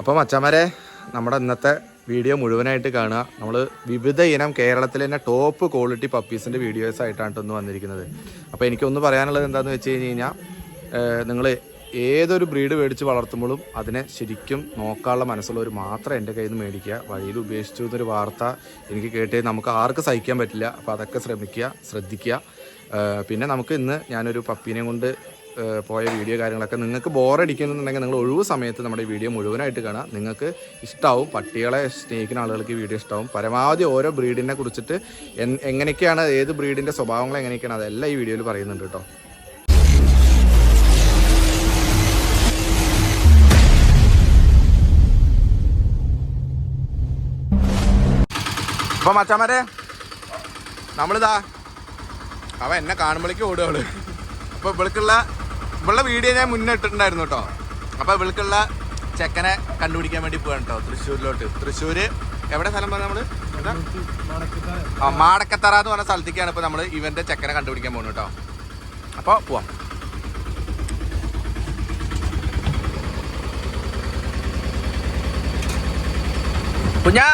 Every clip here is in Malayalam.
അപ്പോൾ മച്ചന്മാരെ നമ്മുടെ ഇന്നത്തെ വീഡിയോ മുഴുവനായിട്ട് കാണുക. നമ്മൾ വിവിധ ഇനം കേരളത്തിലെ തന്നെ ടോപ്പ് ക്വാളിറ്റി പപ്പീസിന്റെ വീഡിയോസ് ആയിട്ടാണ് ഒന്ന് വന്നിരിക്കുന്നത്. അപ്പോൾ എനിക്കൊന്ന് പറയാനുള്ളത് എന്താണെന്ന് വെച്ച് കഴിഞ്ഞ് കഴിഞ്ഞാൽ നിങ്ങൾ ഏതൊരു ബ്രീഡ് മേടിച്ച് വളർത്തുമ്പോഴും അതിനെ ശരിക്കും നോക്കാനുള്ള മനസ്സുള്ളവർ മാത്രം എന്റെ കയ്യിൽ നിന്ന് മേടിക്കുക. വഴിയിൽ ഉപേക്ഷിച്ചു എന്നൊരു വാർത്ത എനിക്ക് കേട്ടേ നമുക്ക് ആർക്കും സഹിക്കാൻ പറ്റില്ല. അപ്പോൾ അതൊക്കെ ശ്രമിക്കുക ശ്രദ്ധിക്കുക. പിന്നെ നമുക്ക് ഇന്ന് ഞാനൊരു പപ്പീനെ കൊണ്ട് പോയ വീഡിയോ കാര്യങ്ങളൊക്കെ നിങ്ങൾക്ക് ബോറടിക്കുന്നുണ്ടെങ്കിൽ നിങ്ങൾ ഒഴിവ് സമയത്ത് നമ്മുടെ വീഡിയോ മുഴുവനായിട്ട് കാണാം. നിങ്ങൾക്ക് ഇഷ്ടമാവും പട്ടികളെ സ്നേഹിക്കുന്ന ആളുകൾക്ക് വീഡിയോ ഇഷ്ടമാവും പരമാവധി ഓരോ ബ്രീഡിനെ കുറിച്ചിട്ട് എങ്ങനെയൊക്കെയാണ് ഏത് ബ്രീഡിന്റെ സ്വഭാവങ്ങൾ എങ്ങനെയൊക്കെയാണ് അതെല്ലാം ഈ വീഡിയോയിൽ പറയുന്നുണ്ട് കേട്ടോ. അപ്പൊ മച്ചാമാരെ നമ്മളിതാ അവ എന്നെ കാണുമ്പോഴേക്കും ഓടുകയുള്ളു അപ്പൊ ഇവൾക്കുള്ള ഇവളുടെ വീഡിയോ ഞാൻ മുന്നേ ഇട്ടിട്ടുണ്ടായിരുന്നു കേട്ടോ. അപ്പൊ ഇവൾക്കുള്ള ചെക്കനെ കണ്ടുപിടിക്കാൻ വേണ്ടി പോകണം കേട്ടോ തൃശ്ശൂരിലോട്ട്. തൃശ്ശൂര് എവിടെ സ്ഥലം പറഞ്ഞ എന്താ? ആ മാടക്കത്തറ എന്ന് പറഞ്ഞ സ്ഥലത്തേക്കാണ് ഇപ്പൊ നമ്മൾ ഇവന്റെ ചെക്കനെ കണ്ടുപിടിക്കാൻ പോകുന്നത് കേട്ടോ. അപ്പൊ പോവാം. കുഞ്ഞാ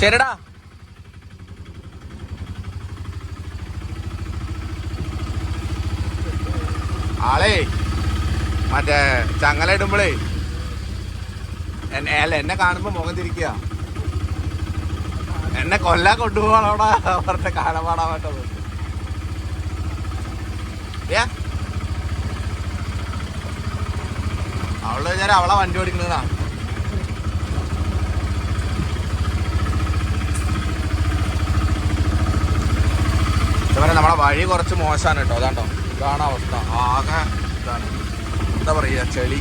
ശരിടാ ആളേ മറ്റേ ചങ്ങല ഇടുമ്പോഴേ അല്ല എന്നെ കാണുമ്പോ മുഖം തിരിക്കുക. എന്നെ കൊല്ലാൻ കൊണ്ടുപോകണോടാ അവരുടെ കാലപാടാൻ പറ്റത് ഏ? അവൾ വിചാരം അവളെ വണ്ടി ഓടിക്കുന്നതാ. നമ്മളെ വഴി കുറച്ച് മോശമാണ് കേട്ടോ അതാണ്ടോ? ഇതാണ് അവസ്ഥ ആകെ ഇതാണ്. എന്താ പറയുക ചെളി.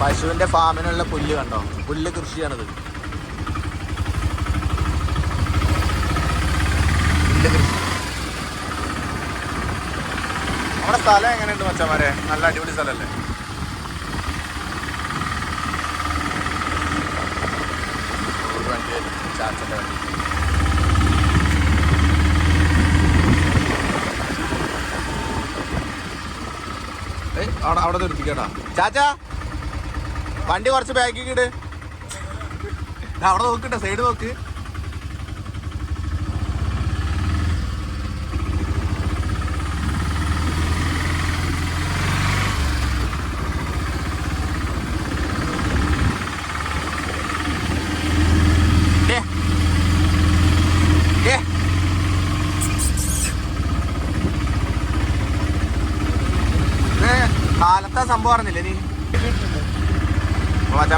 പശുവിന്റെ ഫാമിനുള്ള പുല്ല് കണ്ടോ? പുല്ല് കൃഷിയാണിത് പുല്ല് കൃഷി നമ്മുടെ സ്ഥലം എങ്ങനെയുണ്ട് മച്ചന്മാരെ നല്ല അടിപൊളി സ്ഥലമല്ലേ? വണ്ടി അവിടെ ചാച്ചാ വണ്ടി കുറച്ച് ബാക്കിൽ ഇട്. അവിടെ നോക്കട്ടെ സൈഡ് നോക്ക്.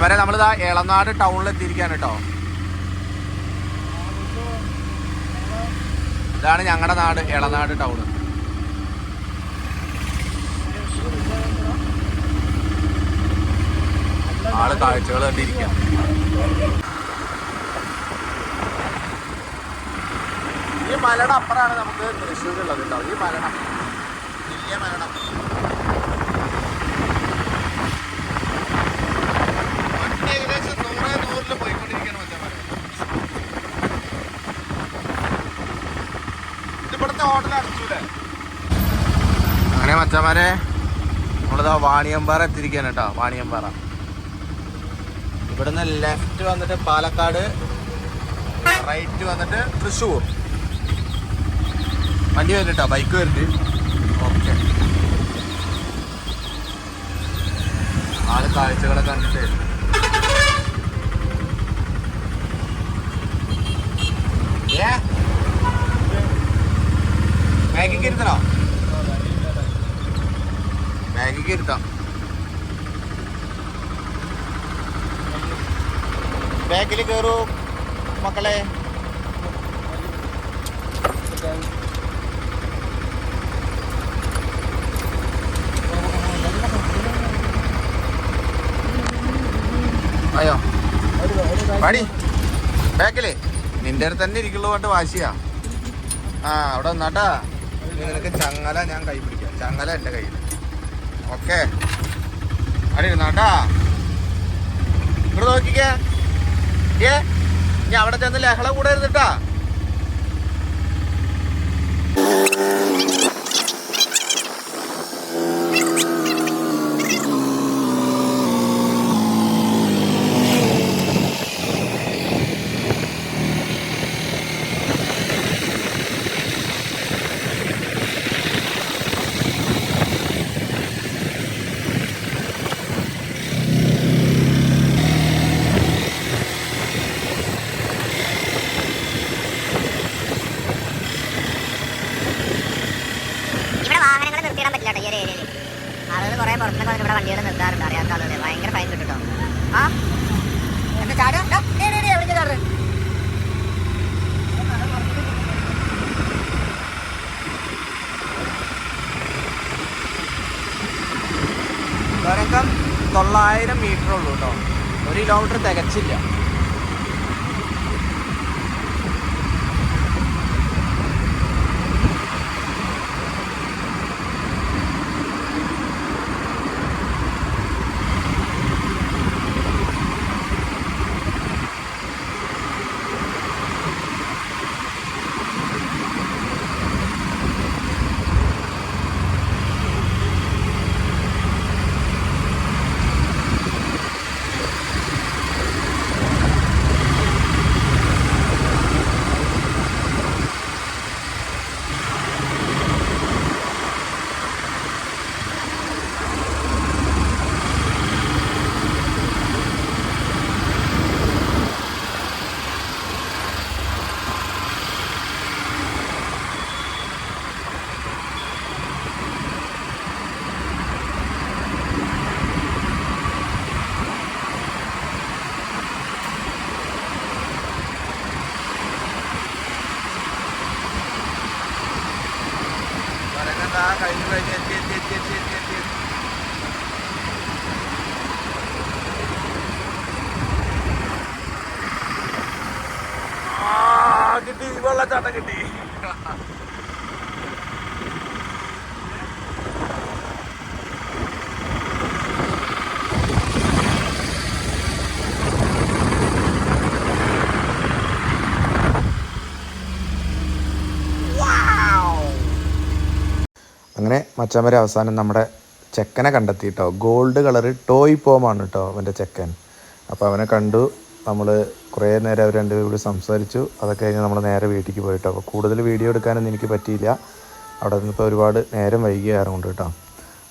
മച്ചവരെ നമ്മളിതാ എളനാട് ടൗണിൽ എത്തിയിരിക്കാണ് കേട്ടോ ഇതാണ് ഞങ്ങളുടെ നാട് എളനാട് ടൗണ് ആൾ കാഴ്ചകൾ കണ്ടിരിക്കാം. ഈ മലയുടെ അപ്പുറമാണ് നമുക്ക് തൃശ്ശൂരുള്ളത് കേട്ടോ ഈ മലയുടെ വലിയ മലയുടെ അങ്ങനെ മച്ചന്മാരെ നമ്മളിതാ വാണിയമ്പാറ എത്തിരിക്കാൻ കേട്ടോ വാണിയമ്പാറ. ഇവിടുന്ന് ലെഫ്റ്റ് വന്നിട്ട് പാലക്കാട് റൈറ്റ് വന്നിട്ട് തൃശ്ശൂർ. വണ്ടി വരുന്നുട്ടോ ബൈക്ക് വരുന്നുണ്ട്. ഓക്കെ. ആൾ കാഴ്ചകളെ കണ്ടിട്ട്. ഏ? ബാഗിക്ക് ഇരുത്തണോ ബാഗിക്ക് ഇരുത്താം ബാക്കിൽ കയറൂ മക്കളെ. അയ്യോ. പണി ബാക്കിലേ നിന്റെ അടുത്ത് തന്നെ ഇരിക്കുള്ളൂ കൊണ്ട് വാശിയാ. ആ അവിടെ നിന്നാട്ടാ. ഇനി നിനക്ക് ചങ്ങല ഞാൻ കൈ പിടിക്കാം. ചങ്ങല എന്റെ കയ്യിൽ ഓക്കെ. അവിടെ ഇവിടെ നോക്കിക്കേ. ഏ ഞാൻ അവിടെ ചെന്ന് ലഹള കൂടെ ഇരുന്നിട്ടാ ഇവിടെ വാഹനങ്ങൾ നിർത്തിയിടാൻ പറ്റില്ല കേട്ടോ ഈ ഒരു ഏരിയയിൽ ആളുകൾ കുറേ പുറത്തുനിന്നൊക്കെ വന്നിട്ട് ഇവിടെ വണ്ടികൾ നിർത്താറുണ്ട് അറിയാത്ത ആളുകൾ ഭയങ്കര ഫൈൻ കിട്ടും കേട്ടോ ആ എന്താ ചാടുക എവിടേക്ക് ചാടുന്നത് ഒരക്കം തൊള്ളായിരം മീറ്റർ ഉള്ളൂ കേട്ടോ ഒരു കിലോമീറ്റർ തികച്ചില്ല. മച്ചാമരെ അവസാനം നമ്മുടെ ചെക്കനെ കണ്ടെത്തി കേട്ടോ ഗോൾഡ് കളറ് ടോയ് പോമാണ് കേട്ടോ അവന്റെ ചെക്കൻ. അപ്പോൾ അവനെ കണ്ടു. നമ്മൾ കുറേ നേരം അവർ രണ്ടുപേരും കൂടി സംസാരിച്ചു. അതൊക്കെ കഴിഞ്ഞ് നമ്മൾ നേരെ വീട്ടിലേക്ക് പോയിട്ടോ. അപ്പോൾ കൂടുതൽ വീഡിയോ എടുക്കാനൊന്നും എനിക്ക് പറ്റിയില്ല. അവിടെ നിന്നിപ്പോൾ ഒരുപാട് നേരം വൈകിയായിരുന്നു കൊണ്ട് കേട്ടോ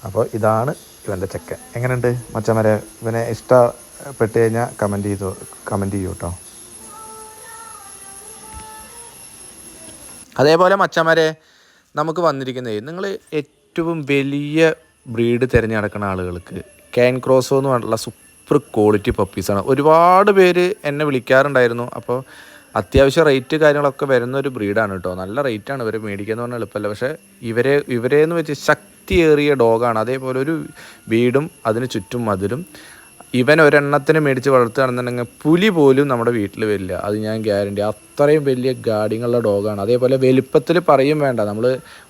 അപ്പോൾ ഇതാണ് ഇവന്റെ ചെക്കൻ. എങ്ങനെയുണ്ട് മച്ചാമരെ ഇവനെ ഇഷ്ടപ്പെട്ട് കഴിഞ്ഞാൽ കമന്റ് ചെയ്തു കമന്റ് ചെയ്യൂ കേട്ടോ അതേപോലെ മച്ചന്മാരെ നമുക്ക് വന്നിരിക്കുന്നത് നിങ്ങൾ ഏറ്റവും വലിയ ബ്രീഡ് തിരഞ്ഞെടുക്കുന്ന ആളുകൾക്ക് ക്യാൻ ക്രോസോ എന്ന് പറഞ്ഞുള്ള സൂപ്പർ ക്വാളിറ്റി പപ്പീസാണ് ഒരുപാട് പേര് എന്നെ വിളിക്കാറുണ്ടായിരുന്നു. അപ്പോൾ അത്യാവശ്യം റേറ്റ് കാര്യങ്ങളൊക്കെ വരുന്ന ഒരു ബ്രീഡാണ് കേട്ടോ. നല്ല റേറ്റാണ് ഇവർ മേടിക്കുക എന്ന് പറഞ്ഞാൽ എളുപ്പമല്ല. പക്ഷേ ഇവരെ ഇവരെ എന്ന് വെച്ച് ശക്തിയേറിയ ഡോഗാണ് അതേപോലെ ഒരു വീടും അതിന് ചുറ്റും മതിലും. ഇവൻ ഒരെണ്ണത്തിന് മേടിച്ച് വളർത്തുകയാണെന്നുണ്ടെങ്കിൽ പുലി പോലും നമ്മുടെ വീട്ടിൽ വരില്ല. അത് ഞാൻ ഗ്യാരണ്ടി. അത്രയും വലിയ ഗാഡിങ്ങുള്ള ഡോഗാണ്. അതേപോലെ വലിപ്പത്തിൽ പറയും വേണ്ട. നമ്മൾ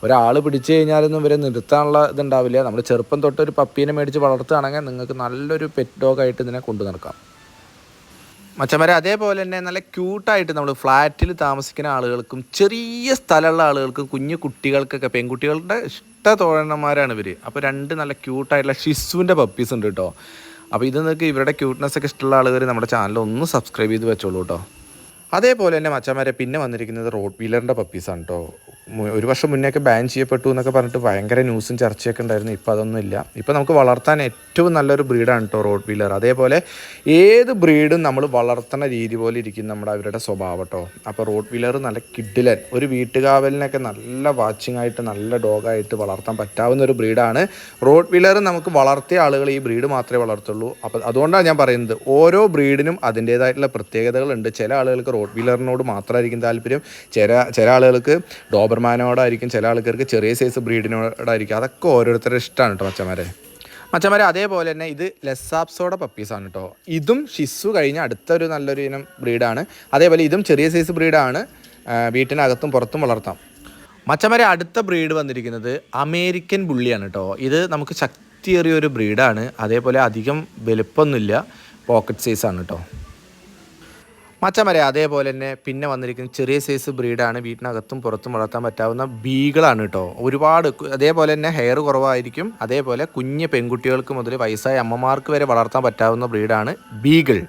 ഒരാൾ പിടിച്ചു കഴിഞ്ഞാലൊന്നും ഇവരെ നിർത്താനുള്ള ഇതുണ്ടാവില്ല. നമ്മൾ ചെറുപ്പം തൊട്ട് ഒരു പപ്പീനെ മേടിച്ച് വളർത്തുകയാണെങ്കിൽ നിങ്ങൾക്ക് നല്ലൊരു പെറ്റ് ഡോഗായിട്ട് ഇതിനെ കൊണ്ടു നടക്കാം. മച്ചന്മാരെ അതേപോലെ തന്നെ നല്ല ക്യൂട്ടായിട്ട് നമ്മൾ ഫ്ലാറ്റിൽ താമസിക്കുന്ന ആളുകൾക്കും ചെറിയ സ്ഥലമുള്ള ആളുകൾക്കും കുഞ്ഞു കുട്ടികൾക്കൊക്കെ പെൺകുട്ടികളുടെ ഇഷ്ട തോഴന്മാരാണ് ഇവർ അപ്പോൾ രണ്ട് നല്ല ക്യൂട്ടായിട്ടുള്ള ഷിസുവിന്റെ പപ്പീസ് ഉണ്ട് കേട്ടോ. അപ്പോൾ ഇത് നിങ്ങൾക്ക് ഇവരുടെ ക്യൂട്ട്നെസ് ഒക്കെ ഇഷ്ടമുള്ള ആളുകൾ നമ്മുടെ ചാനൽ ഒന്ന് സബ്സ്ക്രൈബ് ചെയ്ത് വെച്ചോളൂ കേട്ടോ. അതേപോലെ തന്നെ മച്ചന്മാരെ പിന്നെ വന്നിരിക്കുന്നത് റോഡ് വീലറിന്റെ പപ്പീസാണ് കേട്ടോ. ഒരു വർഷം മുന്നേയൊക്കെ ബാൻ ചെയ്യപ്പെട്ടു എന്നൊക്കെ പറഞ്ഞിട്ട് ഭയങ്കര ന്യൂസും ചർച്ചയൊക്കെ ഉണ്ടായിരുന്നു. ഇപ്പോൾ അതൊന്നും ഇല്ല. ഇപ്പോൾ നമുക്ക് വളർത്താൻ ഏറ്റവും നല്ലൊരു ബ്രീഡാണ് കേട്ടോ റോഡ് വീലർ അതേപോലെ ഏത് ബ്രീഡും നമ്മൾ വളർത്തുന്ന രീതി പോലെ ഇരിക്കും നമ്മുടെ അവരുടെ സ്വഭാവം കേട്ടോ അപ്പോൾ റോഡ് വീലർ നല്ല കിഡിലൻ. ഒരു വീട്ടുകാവലിനൊക്കെ നല്ല വാച്ചിങ് ആയിട്ട് നല്ല ഡോഗായിട്ട് വളർത്താൻ പറ്റാവുന്ന ഒരു ബ്രീഡാണ് റോഡ് വീലർ നമുക്ക് വളർത്തിയ ആളുകൾ ഈ ബ്രീഡ് മാത്രമേ വളർത്തുള്ളൂ. അപ്പോൾ അതുകൊണ്ടാണ് ഞാൻ പറയുന്നത് ഓരോ ബ്രീഡിനും അതിന്റേതായിട്ടുള്ള പ്രത്യേകതകളുണ്ട്. ചില ആളുകൾക്ക് റോഡ് വീലറിനോട് മാത്രമായിരിക്കും താല്പര്യം. ചില ചില ആളുകൾക്ക് ഡോബർമാനോടായിരിക്കും ചില ആൾക്കാർക്ക് ചെറിയ സൈസ് ബ്രീഡിനോടായിരിക്കും അതൊക്കെ ഓരോരുത്തരുടെ ഇഷ്ടമാണ് കേട്ടോ മച്ചന്മാരെ മച്ചന്മാരെ അതേപോലെ തന്നെ ഇത് ലെസാപ്സോടെ പപ്പീസാണ് കേട്ടോ ഇതും ഷിസു കഴിഞ്ഞ അടുത്തൊരു നല്ലൊരു ഇനം ബ്രീഡാണ് അതേപോലെ ഇതും ചെറിയ സൈസ് ബ്രീഡാണ് വീട്ടിനകത്തും പുറത്തും വളർത്താം. മച്ചന്മാരെ അടുത്ത ബ്രീഡ് വന്നിരിക്കുന്നത് അമേരിക്കൻ ബുള്ളിയാണ് കേട്ടോ ഇത് നമുക്ക് ശക്തി ശക്തിയേറിയ ഒരു ബ്രീഡാണ് അതേപോലെ അധികം വലുപ്പമൊന്നുമില്ല. പോക്കറ്റ് സൈസാണ് കേട്ടോ മച്ചമരെ അതേപോലെ തന്നെ പിന്നെ വന്നിരിക്കുന്ന ചെറിയ സൈസ് ബ്രീഡാണ് വീട്ടിനകത്തും പുറത്തും വളർത്താൻ പറ്റാവുന്ന ബീകളാണ് കേട്ടോ ഒരുപാട് അതേപോലെ തന്നെ ഹെയർ കുറവായിരിക്കും. അതേപോലെ കുഞ്ഞ് പെൺകുട്ടികൾക്ക് മുതൽ വയസ്സായ അമ്മമാർക്ക് വരെ വളർത്താൻ പറ്റാവുന്ന ബ്രീഡാണ് ബീഗിൾ.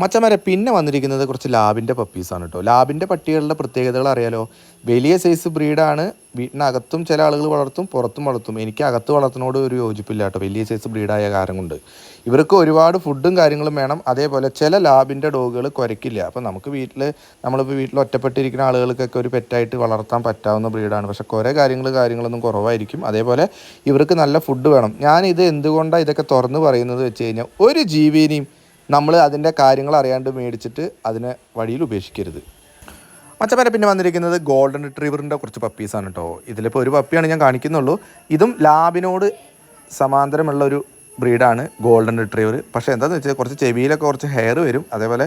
മച്ചമരെ പിന്നെ വന്നിരിക്കുന്നത് കുറച്ച് ലാബിന്റെ പപ്പീസാണ് കേട്ടോ ലാബിന്റെ പട്ടികളുടെ പ്രത്യേകതകൾ അറിയാലോ. വലിയ സൈസ് ബ്രീഡാണ് വീട്ടിനകത്തും ചില ആളുകൾ വളർത്തും പുറത്തും വളർത്തും. എനിക്ക് അകത്ത് വളർത്തുന്നതോട് ഒരു യോജിപ്പില്ല കേട്ടോ വലിയ സൈസ് ബ്രീഡായ കാരണം കൊണ്ട് ഇവർക്ക് ഒരുപാട് ഫുഡും കാര്യങ്ങളും വേണം. അതേപോലെ ചില ലാബിന്റെ ഡോഗുകൾ കുരയ്ക്കില്ല. അപ്പോൾ നമുക്ക് വീട്ടിൽ നമ്മളിപ്പോൾ വീട്ടിൽ ഒറ്റപ്പെട്ടിരിക്കുന്ന ആളുകൾക്കൊക്കെ ഒരു പെറ്റായിട്ട് വളർത്താൻ പറ്റാവുന്ന ബ്രീഡാണ് പക്ഷേ കുറേ കാര്യങ്ങൾ കാര്യങ്ങളൊന്നും കുറവായിരിക്കും. അതേപോലെ ഇവർക്ക് നല്ല ഫുഡ് വേണം. ഞാൻ ഇത് എന്തുകൊണ്ടാണ് ഇതൊക്കെ തുറന്ന് പറയുന്നത് വെച്ച് കഴിഞ്ഞാൽ ഒരു ജീവിനെയും നമ്മൾ അതിന്റെ കാര്യങ്ങൾ അറിയാണ്ട് മേടിച്ചിട്ട് അതിനെ വഴിയിൽ ഉപേക്ഷിക്കരുത്. മച്ചപ്പനെ പിന്നെ വന്നിരിക്കുന്നത് ഗോൾഡൻ റിട്രീവറിന്റെ കുറച്ച് പപ്പീസാണ് കേട്ടോ ഇതിലിപ്പോൾ ഒരു പപ്പിയാണ് ഞാൻ കാണിക്കുന്നുള്ളൂ. ഇതും ലാബിനോട് സമാന്തരമുള്ള ഒരു ബ്രീഡാണ് ഗോൾഡൻ റിട്രീവർ പക്ഷേ എന്താണെന്ന് വെച്ചാൽ കുറച്ച് ചെവിയിലൊക്കെ കുറച്ച് ഹെയർ വരും. അതേപോലെ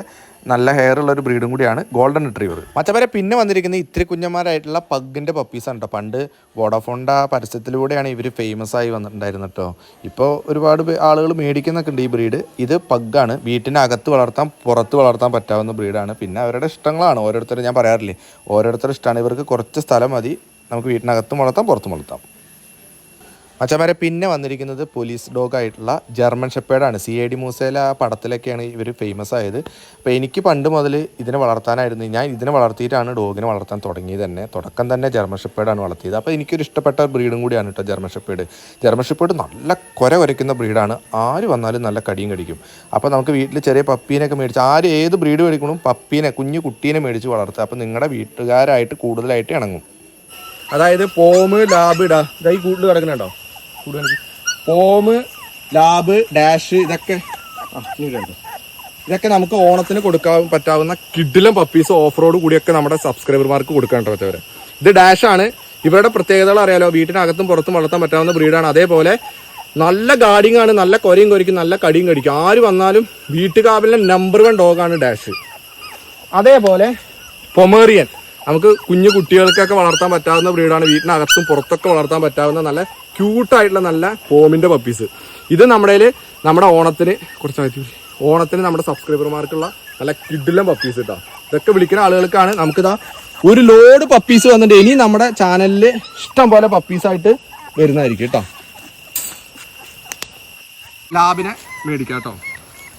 നല്ല ഹെയർ ഉള്ള ഒരു ബ്രീഡും കൂടിയാണ് ഗോൾഡൻ റിട്രീവർ മച്ചപ്പരെ പിന്നെ വന്നിരിക്കുന്ന ഇത്തിരി കുഞ്ഞന്മാരായിട്ടുള്ള പഗ്ഗിന്റെ പപ്പീസാണ് കേട്ടോ പണ്ട് വോഡഫോണിന്റെ ആ പരസ്യത്തിലൂടെയാണ് ഇവർ ഫേമസ് ആയി വന്നിട്ടുണ്ടായിരുന്നത് കേട്ടോ ഇപ്പോൾ ഒരുപാട് ആളുകൾ മേടിക്കുന്നൊക്കെ ഉണ്ട് ഈ ബ്രീഡ് ഇത് പഗ്ഗാണ് വീട്ടിനകത്ത് വളർത്താൻ പുറത്ത് വളർത്താൻ പറ്റാവുന്ന ബ്രീഡാണ് പിന്നെ അവരുടെ ഇഷ്ടങ്ങളാണ്. ഓരോരുത്തർ ഞാൻ പറയാറില്ലേ? ഓരോരുത്തരുടെ ഇഷ്ടമാണ്. ഇവർക്ക് കുറച്ച് സ്ഥലം മതി. നമുക്ക് വീട്ടിനകത്തും വളർത്താം പുറത്തും വളർത്താം. അച്ഛന്മാരെ പിന്നെ വന്നിരിക്കുന്നത് പോലീസ് ഡോഗ് ആയിട്ടുള്ള ജർമ്മൻ ഷെപ്പേഡാണ്. സി ഐ ഡി മൂസയിലെ ആ പടത്തിലൊക്കെയാണ് ഇവർ ഫേമസ് ആയത്. അപ്പോൾ എനിക്ക് പണ്ട് മുതൽ ഇതിനെ വളർത്താനായിരുന്നു. ഞാൻ ഇതിനെ വളർത്തിയിട്ടാണ് ഡോഗിനെ വളർത്താൻ തുടങ്ങിയത് തന്നെ. തുടക്കം തന്നെ ജർമ്മൻ ഷെപ്പേഡാണ് വളർത്തിയത്. അപ്പോൾ എനിക്കൊരു ഇഷ്ടപ്പെട്ട ബ്രീഡും കൂടിയാണ് കേട്ടോ ജർമ്മൻ ഷെപ്പേഡ്. ജർമ്മൻ ഷെപ്പേഡ് നല്ല കുര കുരയ്ക്കുന്ന ബ്രീഡാണ്. ആര് വന്നാലും നല്ല കടിയും കടിക്കും. അപ്പോൾ നമുക്ക് വീട്ടിൽ ചെറിയ പപ്പീനൊക്കെ മേടിച്ച് ആര് ഏത് ബ്രീഡ് മേടിക്കണം പപ്പീനെ കുഞ്ഞു കുട്ടീനെ മേടിച്ച് വളർത്തുക. അപ്പോൾ നിങ്ങളുടെ വീട്ടുകാരായിട്ട് കൂടുതലായിട്ട് ഇണങ്ങും. അതായത് പോമ് ലാബ് ഇടാ. ഇതായി കൂടുതൽ കിടക്കുന്നുണ്ടോ? കൂടുതൽ പോമ് ലാബ് ഡാഷ് ഇതൊക്കെ. ഇതൊക്കെ നമുക്ക് ഓണത്തിന് കൊടുക്കാൻ പറ്റാവുന്ന കിഡിലും പപ്പീസ് ഓഫ് റോഡ് കൂടിയൊക്കെ നമ്മുടെ സബ്സ്ക്രൈബർമാർക്ക് കൊടുക്കാൻ പറ്റവരെ ഇത് ഡാഷാണ് ഇവരുടെ പ്രത്യേകതകൾ അറിയാലോ. വീട്ടിനകത്തും പുറത്തും വളർത്താൻ പറ്റാവുന്ന ബ്രീഡാണ് അതേപോലെ നല്ല ഗാഡിങ് ആണ്. നല്ല കൊരയും കൊരിക്കും നല്ല കടിയും കടിക്കും. ആര് വന്നാലും വീട്ടുകാവിലെ നമ്പർ വൺ ഡോഗാണ് ഡാഷ് അതേപോലെ പൊമേറിയൻ നമുക്ക് കുഞ്ഞു കുട്ടികൾക്കൊക്കെ വളർത്താൻ പറ്റാവുന്ന ബ്രീഡാണ്. വീട്ടിനകത്തും പുറത്തൊക്കെ വളർത്താൻ പറ്റാവുന്ന നല്ല ക്യൂട്ടായിട്ടുള്ള നല്ല പോമിന്റെ പപ്പീസ് ഇത് നമ്മുടെ നമ്മുടെ ഓണത്തിന് കുറച്ച്. ഓണത്തിന് നമ്മുടെ സബ്സ്ക്രൈബർമാർക്കുള്ള നല്ല കിഡിലും പപ്പീസ് കേട്ടോ ഇതൊക്കെ വിളിക്കുന്ന ആളുകൾക്കാണ് നമുക്കിതാ ഒരു ലോഡ് പപ്പീസ് വന്നിട്ട് ഇനി നമ്മുടെ ചാനലിൽ ഇഷ്ടം പോലെ പപ്പീസായിട്ട് വരുന്നതായിരിക്കും കേട്ടോ ലാബിനെ മേടിക്കാം കേട്ടോ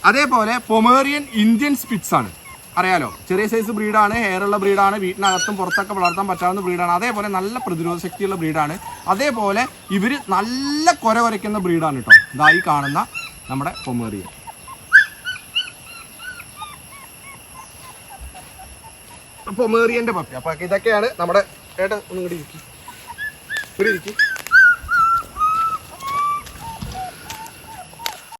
അതേപോലെ പൊമേറിയൻ ഇന്ത്യൻ സ്പിറ്റ്സ് ആണ്. അറിയാലോ. ചെറിയ സൈസ് ബ്രീഡാണ് ഹെയർ ഉള്ള ബ്രീഡാണ് വീട്ടിനകത്തും പുറത്തൊക്കെ വളർത്താൻ പറ്റാവുന്ന ബ്രീഡാണ് അതേപോലെ നല്ല പ്രതിരോധ ശക്തിയുള്ള ബ്രീഡാണ് അതേപോലെ ഇവർ നല്ല കുര കുരയ്ക്കുന്ന ബ്രീഡാണ് കേട്ടോ ഇതായി കാണുന്ന നമ്മുടെ പൊമേറിയ. പൊമേറിയന്റെ പപ്പി. അപ്പൊ ഇതൊക്കെയാണ് നമ്മുടെ ഏട്ടാ ഒന്നും കൂടി ഇരിക്കും. ഇരിക്കും.